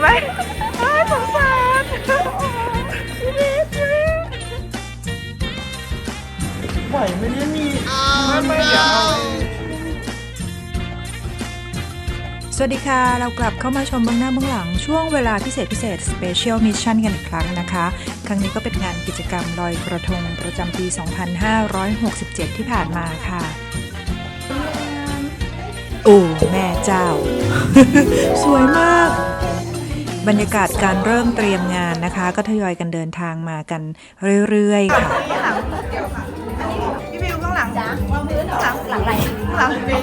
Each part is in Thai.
ไหมสงสารชีวิตชีวิตไหวไม่ได้มีไม่ไม่เดี๋ยวเอาสวัสดีค่ะ เรากลับเข้ามาชมเบื้องหน้าเบื้องหลัง ช่วงเวลาพิเศษพิเศษ Special Mission กันอีกครั้งนะคะ ครั้งนี้ก็เป็นงานกิจกรรมลอยกระทงประจำปี 2567 ที่ผ่านมาค่ะ โอ้ แม่เจ้า สวยมาก บรรยากาศการเริ่มเตรียมงานนะคะ ก็ทยอยกันเดินทางมากันเรื่อยๆค่ะพี่วิวข้างหลังจ้าข้างหลังหลังไหลหลังเบื้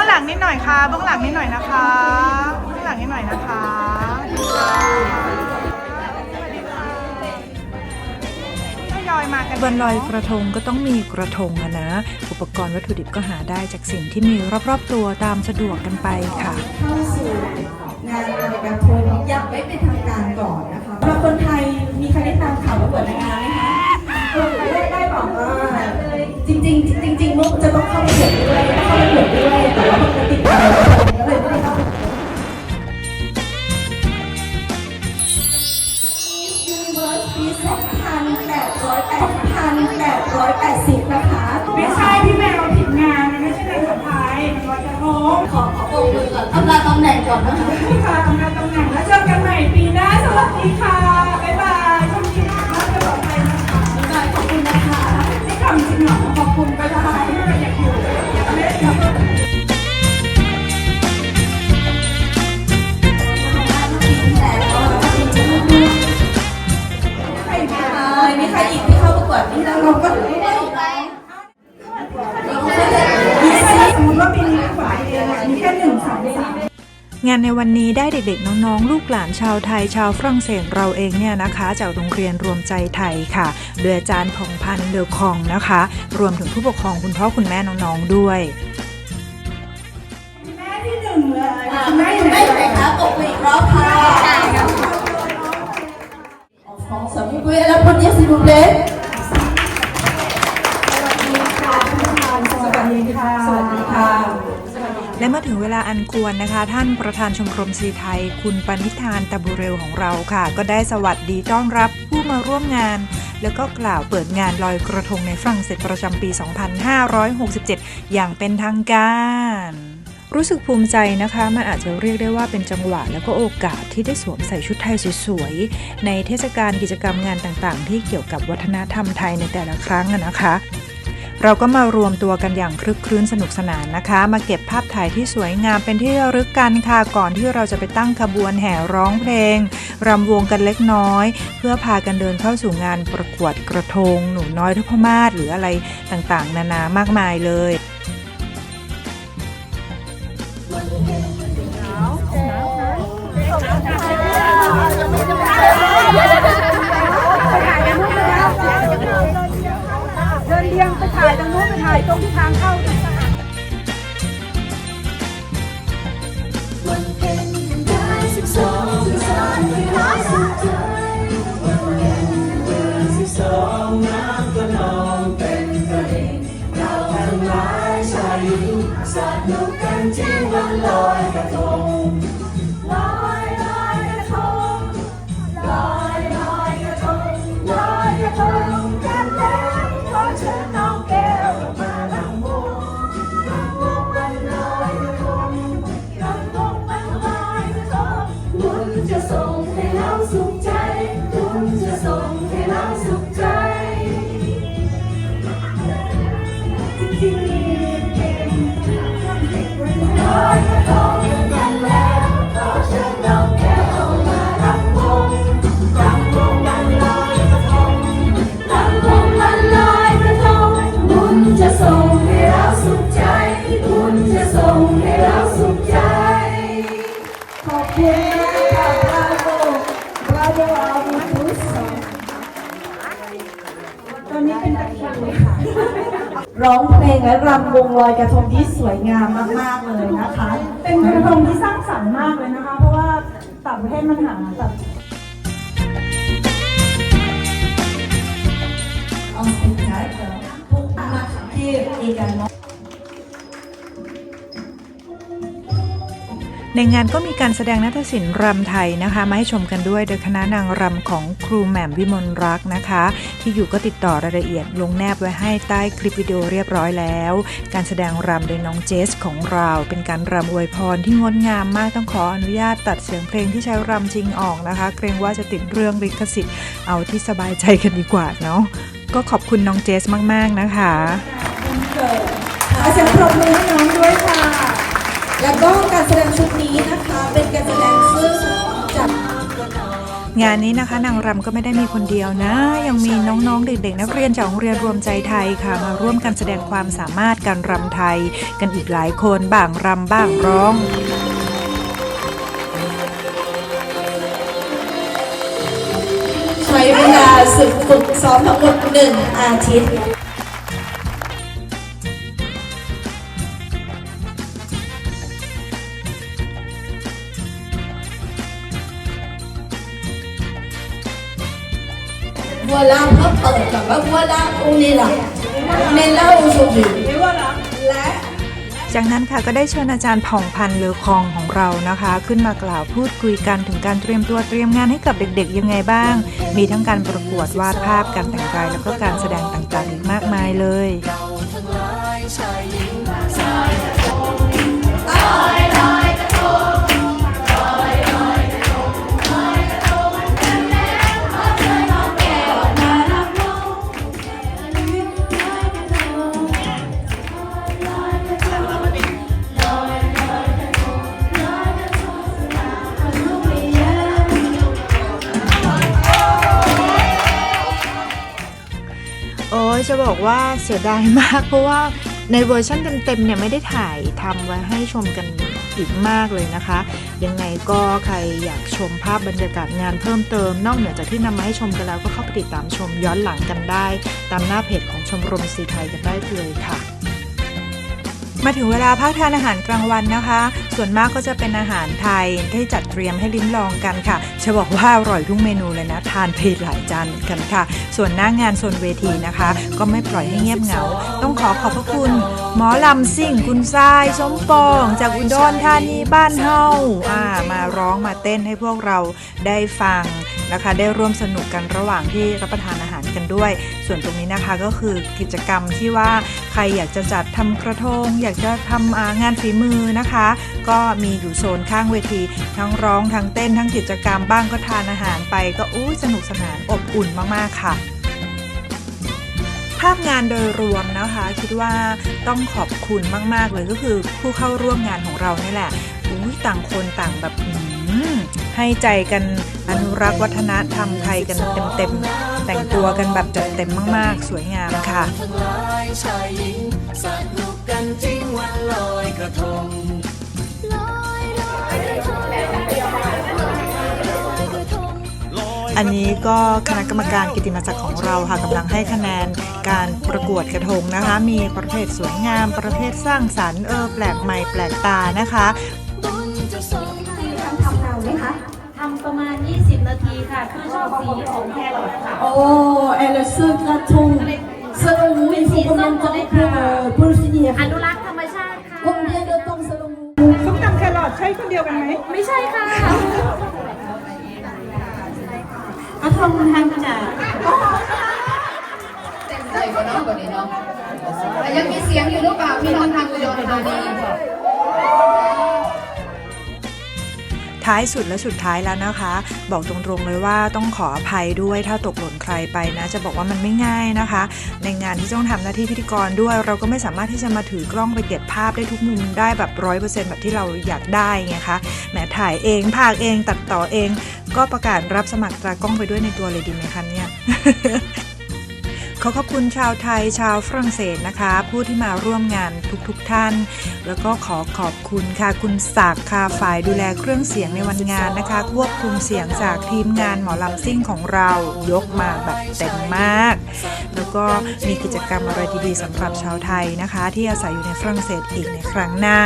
องหลังนิดหน่อยค่ะเบื้องหลังนิดหน่อยนะคะเบื้องหลังนิดหน่อยนะคะ อยมากันวันลอยกระทงก็ต้องมีกระทงอะนะ อุปกรณ์วัตถุดิบก็หาได้จากสิ่งที่มีรอบๆตัวตามสะดวกกันไปค่ะเข้าสู่งานลอยกระทงยังไม่เป็นทางการก่อนนะคะสำหรับคนไทยมีใครได้ตามข่าวประกวดนางงามไหมคะเออได้ได้บอกว่าจริงๆจริงๆมุกจะต้องเข้าไปประกวดด้วยเข้าไปประกวด ดีค่ะ บ๊ายบายโชคดีมากจะปลอดภัยนะคะบ๊ายบายขอบคุณนะคะไม่ทำจริงหรอขอบคุณก็ได้อยากอยู่อยากเล่นอยากมีใครอีกที่เข้าประกวดนี่แล้วเราก็ งานในวันนี้ได้เด็กๆน้องๆ ลูกหลานชาวไทยชาวฝรั่งเศสเราเองเนี่ยนะคะ จากโรงเรียนรวมใจไทยค่ะโดยอาจารย์พงพันธ์เดอคองนะคะ รวมถึงผู้ปกครองคุณพ่อคุณแม่น้องๆด้วยแม่ที่หนึ่งเลยแม่อยู่ไหนคะตกไปอีกรอบค่ะ En France, vous pouvez l'applaudir s'il vous plaît. สวัสดีค่ะ สวัสดีค่ะ และเมื่อถึงเวลาอันควรนะคะ ท่านประธานชมรมสีไทย คุณปณิธานตะบุเรวของเราค่ะ ก็ได้สวัสดีต้อนรับผู้มาร่วมงาน แล้วก็กล่าวเปิดงานลอยกระทงในฝรั่งเศสประจำปี 2567 อย่างเป็นทางการรู้สึกภูมิใจนะคะ มันอาจจะเรียกได้ว่าเป็นจังหวะแล้วก็โอกาสที่ได้สวมใส่ชุดไทยสวยๆ ในเทศกาลกิจกรรมงานต่างๆ ที่เกี่ยวกับวัฒนธรรมไทยในแต่ละครั้งนะคะ เราก็มารวมตัวกันอย่างคลึกครื้นสนุกสนานนะคะ มาเก็บภาพถ่ายที่สวยงามเป็นที่ระลึกกันค่ะ ก่อนที่เราจะไปตั้งขบวนแห่ร้องเพลงรำวงกันเล็กน้อย เพื่อพากันเดินเข้าสู่งานประกวดกระทง หนูน้อยทุพมาศหรืออะไรต่างๆ นานามากมายเลยเถ่ายตรงนู้นไปถ่ายตรงที่ทางเข้า เร และรำวงลอยกระทงที่สวยงามมากๆเลยนะคะ เป็นกระทงที่สร้างสรรค์มากเลยนะคะ เพราะว่าต่างประเทศมันหาแบบ En spectacle pour marquer également ในงานก็มีการแสดงนาฏศิลป์รำไทยนะคะมาให้ชมกันด้วยโดยคณะนางรำของครูแหม่มวิมลรักนะคะ ที่อยู่ก็ติดต่อรายละเอียดลงแนบไว้ให้ใต้คลิปวิดีโอเรียบร้อยแล้ว การแสดงรำโดยน้องเจสของเราเป็นการรำอวยพรที่งดงามมากต้องขออนุญาตตัดเสียงเพลงที่ใช้รำจริงออกนะคะ เกรงว่าจะติดเรื่องลิขสิทธิ์เอาที่สบายใจกันดีกว่าเนาะก็ขอบคุณน้องเจสมาก ๆ นะคะขอเสียงปรบมือให้น้องด้วยค่ะ แล้วก็การแสดงชุดนี้นะคะเป็นการแสดงซึ่งจากงานนี้นะคะนางรำก็ไม่ได้มีคนเดียวนะ ยังมีน้องๆเด็กๆนักเรียนจากโรงเรียนรวมใจไทยค่ะ มาร่วมกันแสดงความสามารถการรำไทย กันอีกหลายคนบ้างรำบ้างร้องใช้เวลาฝึกฝึกซ้อมทั้งหมดหนึ่งอาทิตย์ Voilà, hop, hop, hop, voilà, on est là. On est là aujourd'hui. และจากนั้นค่ะก็ได้เชิญอาจารย์ผ่องพันธ์เลอคองของเรานะคะ ขึ้นมากล่าวพูดคุยกันถึงการเตรียมตัวเตรียมงานให้กับเด็กๆ ยังไงบ้าง มีทั้งการประกวดวาดภาพการแต่งกายแล้วก็การแสดงต่างๆอีกมากมายเลย ว่าเสียดายมาก เพราะว่าในเวอร์ชันเต็มๆเนี่ยไม่ได้ถ่ายทำไว้ให้ชมกันอีกมากเลยนะคะ ยังไงก็ใครอยากชมภาพบรรยากาศงานเพิ่มเติม นอกเหนือจากที่นำมาให้ชมกันแล้วก็เข้าไปติดตามชมย้อนหลังกันได้ ตามหน้าเพจของชมรมสีไทยกันได้เลยค่ะ มาถึงเวลาพักทานอาหารกลางวันนะคะ ส่วนมากก็จะเป็นอาหารไทยที่จัดเตรียมให้ลิ้มลองกันค่ะ จะบอกว่าอร่อยทุกเมนูเลยนะ ทานเพลหลายจานเหมือนกันค่ะ ส่วนหน้างานโซนเวทีนะคะ ก็ไม่ปล่อยให้เงียบเหงา ต้องขอขอบพระคุณ หมอลำซิ่ง คุณทรายสมปอง จากอุดรธานีบ้านเฮาอ่ามาร้องมาเต้นให้พวกเราได้ฟังนะคะได้ร่วมสนุกกันระหว่างที่รับประทานอาหารกันด้วย ส่วนตรงนี้นะคะก็คือกิจกรรมที่ว่า ครอยากจะจัดทำกระทง อยากจะทำงานฝีมือนะคะ ก็มีอยู่โซนข้างเวที ทั้งร้องทั้งเต้นทั้งกิจกรรมบ้างก็ทานอาหารไป ก็อู้สนุกสนานอบอุ่นมากๆค่ะภาพงานโดยรวมนะคะ คิดว่าต้องขอบคุณมาก ๆ เลยก็คือผู้เข้าร่วมงานของเรานี่แหละอุ้ยต่างคนต่างแบบหือให้ใจกันอนุรักษ์วัฒนธรรมไทยกันเต็ม ๆ แต่งตัวกันแบบจัดเต็มมาก ๆ สวยงามค่ะายชายหญิงสนุกกันจริงวันลอยกระทงอันนี้ก็คณะกรรมการกิตติมศักดิ์ของเราค่ะกำลังให้คะแนนการประกวดกระทงนะคะ มีประเภทสวยงาม ประเภทสร้างสรรค์เออแปลกใหม่แปลกตานะคะทำนานไหมคะทำประมาณ 20 นาทีค่ะ คือชอบสีของแครอทค่ะ Oh, สโลงวิสีกำลังจะได้คือพุรสินีอนุรักษ์ธรรมชาติค่ะ กงเดียเดอตรงสโลงส้มตำแครอทใช่คนเดียวกันไหมไม่ใช่ค่ะก็ทงทางจ่าเต็มใจกว่าน้องกว่านี้น้องแต่ยังมีเสียงอยู่หรือเปล่าพี่น้องทางอุดรธานี ท้ายสุดและสุดท้ายแล้วนะคะ บอกตรงๆเลยว่าต้องขออภัยด้วยถ้าตกหล่นใครไปนะ จะบอกว่ามันไม่ง่ายนะคะ ในงานที่ต้องทำหน้าที่พิธีกรด้วย เราก็ไม่สามารถที่จะมาถือกล้องไปเก็บภาพได้ทุกมุมได้แบบร้อยเปอร์เซ็นต์แบบที่เราอยากได้ไงคะแหมถ่ายเองภาคเองตัดต่อเอง ก็ประกาศรับสมัครตากล้องไปด้วยในตัวเลยดีไหมคะเนี่ย อขอบคุณชาวไทยชาวฝรั่งเศสนะคะ ผู้ที่มาร่วมงานทุกๆทท่าน แล้วก็ขอขอบคุณค่ะคุณศักดิ์ค่ะฝ่ายดูแลเครื่องเสียงในวันงานนะคะ ควบคุมเสียงจากทีมงานหมอลำซิ่งของเรายกมาแบบเต็มมาก แล้วก็มีกิจกรรมอะไรดีๆสำหรับชาวไทยนะคะ ที่อาศัยอยู่ในฝรั่งเศสอีกในครั้งหน้า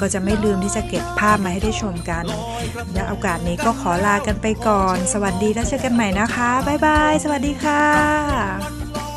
ก็จะไม่ลืมที่จะเก็บภาพมาให้ได้ชมกันและโอกาสนี้ก็ขอลากันไปก่อน สวัสดีแล้วเจอกันใหม่นะคะบ๊ายบายสวัสดีค่ะ